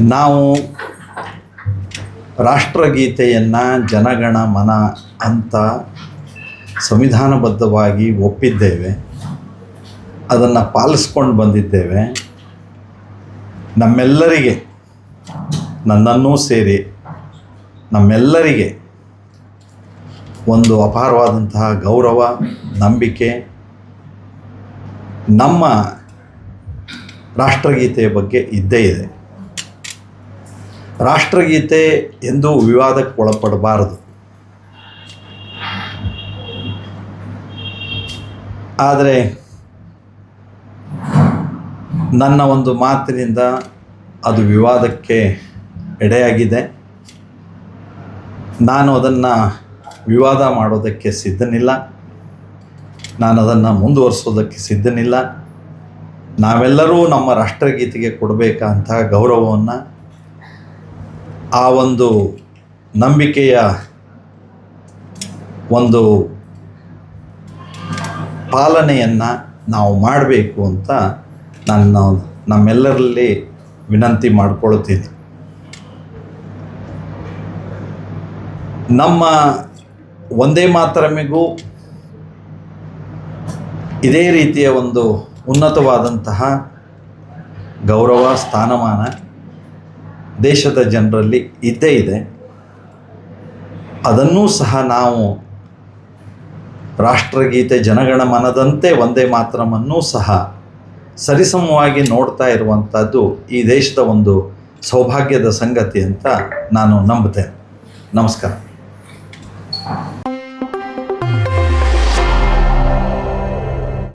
ನಾವು ರಾಷ್ಟ್ರಗೀತೆಯನ್ನು ಜನಗಣ ಮನ ಅಂತ ಸಂವಿಧಾನಬದ್ಧವಾಗಿ ಒಪ್ಪಿದ್ದೇವೆ. ಅದನ್ನು ಪಾಲಿಸ್ಕೊಂಡು ಬಂದಿದ್ದೇವೆ. ನಮ್ಮೆಲ್ಲರಿಗೆ, ನನ್ನನ್ನೂ ಸೇರಿ ನಮ್ಮೆಲ್ಲರಿಗೆ ಒಂದು ಅಪಾರವಾದಂತಹ ಗೌರವ, ನಂಬಿಕೆ, ನಮ್ಮ ರಾಷ್ಟ್ರಗೀತೆಯ ಬಗ್ಗೆ ಇದ್ದೇ ಇದೆ. ರಾಷ್ಟ್ರಗೀತೆ ಎಂದು ವಿವಾದಕ್ಕೆ ಒಳಪಡಬಾರದು. ಆದರೆ ನನ್ನ ಒಂದು ಮಾತಿನಿಂದ ಅದು ವಿವಾದಕ್ಕೆ ಎಡೆಯಾಗಿದೆ. ನಾನು ಅದನ್ನು ವಿವಾದ ಮಾಡೋದಕ್ಕೆ ಸಿದ್ಧನಿಲ್ಲ. ನಾನು ಅದನ್ನು ಮುಂದುವರಿಸೋದಕ್ಕೆ ಸಿದ್ಧನಿಲ್ಲ. ನಾವೆಲ್ಲರೂ ನಮ್ಮ ರಾಷ್ಟ್ರಗೀತೆಗೆ ಕೊಡಬೇಕಂತಹ ಗೌರವವನ್ನು ಆ ಒಂದು ನಂಬಿಕೆಯ ಒಂದು ಪಾಲನೆಯನ್ನು ನಾವು ಮಾಡಬೇಕು ಅಂತ ನಾನು ನಮ್ಮೆಲ್ಲರಲ್ಲಿ ವಿನಂತಿ ಮಾಡಿಕೊಳ್ಳುತ್ತೇನೆ ನಮ್ಮ ಒಂದೇ ಮಾತರಮಿಗೂ ಇದೇ ರೀತಿಯ ಒಂದು ಉನ್ನತವಾದಂತಹ ಗೌರವ, ಸ್ಥಾನಮಾನ ದೇಶದ ಜನರಲ್ಲಿ ಇದ್ದೇ ಇದೆ. ಅದನ್ನೂ ಸಹ ನಾವು ರಾಷ್ಟ್ರಗೀತೆ ಜನಗಣ ಮನದಂತೆ ಒಂದೇ ಮಾತ್ರವನ್ನು ಸಹ ಸರಿಸಮವಾಗಿ ನೋಡ್ತಾ ಇರುವಂಥದ್ದು ಈ ದೇಶದ ಒಂದು ಸೌಭಾಗ್ಯದ ಸಂಗತಿ ಅಂತ ನಾನು ನಂಬುತ್ತೇನೆ. ನಮಸ್ಕಾರ.